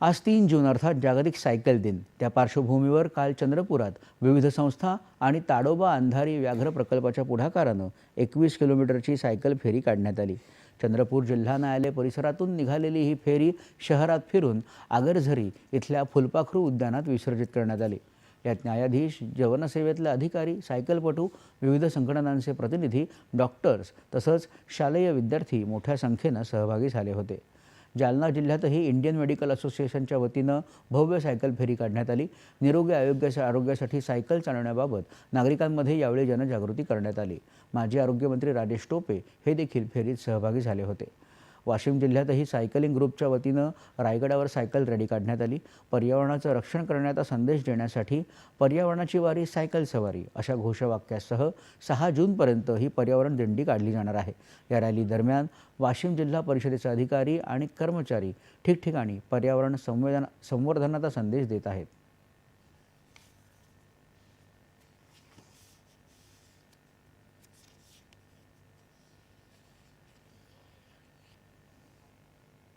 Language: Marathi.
आज तीन जून अर्थात जागतिक सायकल दिन. त्या पार्श्वभूमीवर काल चंद्रपुरात विविध संस्था आणि ताडोबा अंधारी व्याघ्र प्रकल्पाच्या पुढाकारानं एकवीस किलोमीटरची सायकल फेरी काढण्यात आली. चंद्रपूर जिल्हा न्यायालय परिसरातून निघालेली ही फेरी शहरात फिरून आगरझरी इथल्या फुलपाखरू उद्यानात विसर्जित करण्यात आली. यात न्यायाधीश जवनसेवेतले अधिकारी सायकलपटू विविध संघटनांचे प्रतिनिधी डॉक्टर्स तसंच शालेय विद्यार्थी मोठ्या संख्येनं सहभागी झाले होते. जालना जिल्ह्यातही इंडियन मेडिकल असोसिएशनच्या वतीनं भव्य सायकल फेरी काढण्यात आली. निरोगी आरोग्याच्या आरोग्यासाठी सायकल चालवण्याबाबत नागरिकांमध्ये यावेळी जनजागृती करण्यात आली. माजी आरोग्यमंत्री राजेश टोपे हे देखील फेरीत सहभागी झाले होते. वाशिम जिल्ह्यातही सायकलिंग ग्रुपच्या वतीनं रायगडावर सायकल रॅली काढण्यात आली. पर्यावरणाचं रक्षण करण्याचा संदेश देण्यासाठी पर्यावरणाची वारी सायकल सवारी अशा घोषवाक्यासह सहा जूनपर्यंत ही पर्यावरण दिंडी काढली जाणार आहे. या रॅली दरम्यान वाशिम जिल्हा परिषदेचे अधिकारी आणि कर्मचारी ठिकठिकाणी पर्यावरण संवेदन संवर्धनाचा संदेश देत आहेत.